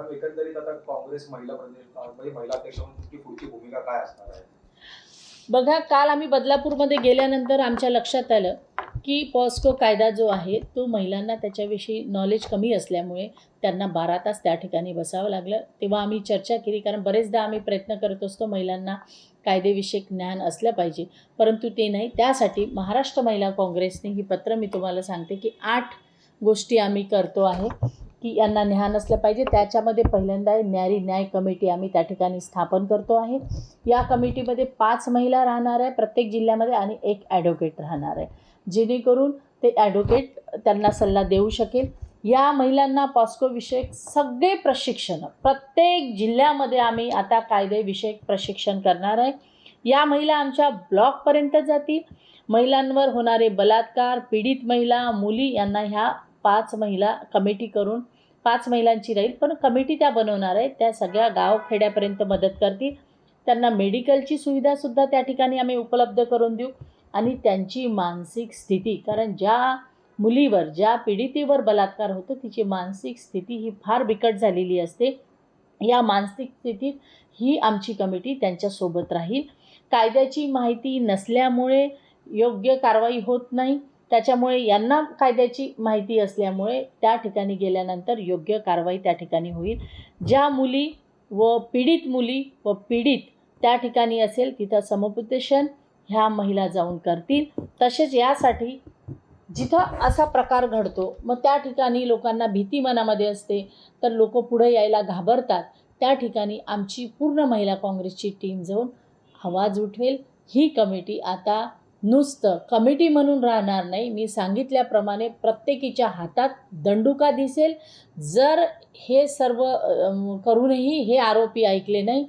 Ma'am एकंदरीत आता काँग्रेस महिला प्रदेश म्हणजे महिला अध्यक्ष म्हणून तुमची पुढची भूमिका काय असणार आहे? बघा काल आम्ही बदलापूरमध्ये गेल्यानंतर आमच्या लक्षात आलं की पॉस्को कायदा जो आहे तो महिलांना त्याच्याविषयी नॉलेज कमी असल्यामुळे त्यांना बारा तास त्या ठिकाणी बसावं लागलं. तेव्हा आम्ही चर्चा केली कारण बरेचदा आम्ही प्रयत्न करत असतो महिलांना कायदेविषयक ज्ञान असलं पाहिजे. परंतु ते नाही. त्यासाठी महाराष्ट्र महिला काँग्रेसने ही पत्र मी तुम्हाला सांगते की आठ गोष्टी आम्ही करतो आहे. की यांना ज्ञान असलं पाहिजे. त्याच्यामध्ये पहिल्यांदा न्यारी न्याय कमिटी आम्ही त्या ठिकाणी स्थापन करतो आहे. या कमिटीमध्ये पाच महिला राहणार आहे प्रत्येक जिल्ह्यामध्ये आणि एक ॲडव्होकेट राहणार आहे. जेणेकरून ते ॲडव्होकेट त्यांना सल्ला देऊ शकेल. या महिलांना पॉस्कोविषयक सगळे प्रशिक्षण प्रत्येक जिल्ह्यामध्ये आम्ही आता कायदेविषयक प्रशिक्षण करणार आहे. या महिला आमच्या ब्लॉकपर्यंत जातील. महिलांवर होणारे बलात्कार पीडित महिला मुली यांना ह्या पाच महिला कमिटी करून पाच महिलांची राहील पण कमिटी त्या बनवणार आहे. त्या सगळ्या गावखेड्यापर्यंत मदत करतील. त्यांना मेडिकलची सुविधासुद्धा त्या ठिकाणी आम्ही उपलब्ध करून देऊ. आणि त्यांची मानसिक स्थिती कारण ज्या मुलीवर ज्या पीडितेवर बलात्कार होतो तिची मानसिक स्थिती ही फार बिकट झालेली असते. या मानसिक स्थितीत ही आमची कमिटी त्यांच्यासोबत राहील. कायद्याची माहिती नसल्यामुळे योग्य कारवाई होत नाही. त्याच्यामुळे यांना कायद्याची माहिती असल्यामुळे त्या ठिकाणी गेल्यानंतर योग्य कारवाई त्या ठिकाणी होईल. ज्या मुली व पीडित मुली व पीडित त्या ठिकाणी असेल तिथं समुपदेशन ह्या महिला जाऊन करतील. तसेच यासाठी जिथं असा प्रकार घडतो मग त्या ठिकाणी लोकांना भीती मनामध्ये असते तर लोक पुढे यायला घाबरतात. त्या ठिकाणी आमची पूर्ण महिला काँग्रेसची टीम जाऊन आवाज उठवेल ही कमिटी आता नुसतं कमिटी म्हणून राहणार नाही. मी सांगितल्याप्रमाणे प्रत्येकीच्या हातात दंडुका दिसेल. जर हे सर्व करूनही हे आरोपी ऐकले नाही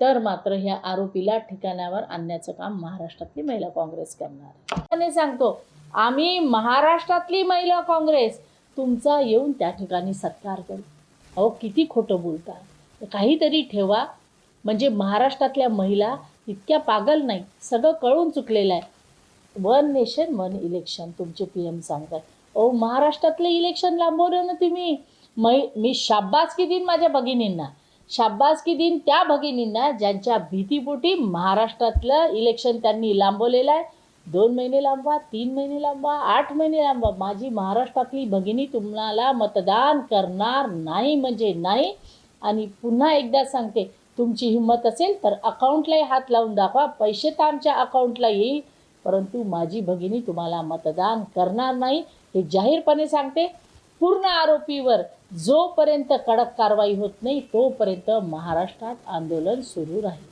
तर मात्र ह्या आरोपीला ठिकाणावर आणण्याचं काम महाराष्ट्रातली महिला काँग्रेस करणार आणि सांगतो आम्ही महाराष्ट्रातली महिला काँग्रेस. तुमचा येऊन त्या ठिकाणी सत्कार करू. अहो किती खोटं बोलता. काहीतरी ठेवा. म्हणजे महाराष्ट्रातल्या महिला इतक्या पागल नाही सगळं कळून चुकलेलं आहे. वन नेशन वन इलेक्शन तुमचे पी एम सांगतात. ओ महाराष्ट्रातलं इलेक्शन लांबवलं ना तुम्ही? मै मी शाब्बासकी दिन माझ्या भगिनींना. शाब्बासकी दिन त्या भगिनींना ज्यांच्या भीतीपोटी महाराष्ट्रातलं इलेक्शन त्यांनी लांबवलेलं आहे. दोन महिने लांबवा तीन महिने लांबवा आठ महिने लांबवा. माझी महाराष्ट्रातली भगिनी तुम्हाला मतदान करणार नाही म्हणजे नाही. आणि पुन्हा एकदा सांगते तुमची हिंमत असेल तर अकाउंटलाही हात लावून दाखवा. पैसे तर आमच्या अकाउंटला येईल परंतु माझी भगिनी तुम्हाला मतदान करणार नाही हे जाहीरपणे सांगते. पूर्ण आरोपीवर जोपर्यंत कडक कारवाई होत नाही तोपर्यंत महाराष्ट्रात आंदोलन सुरू राहील.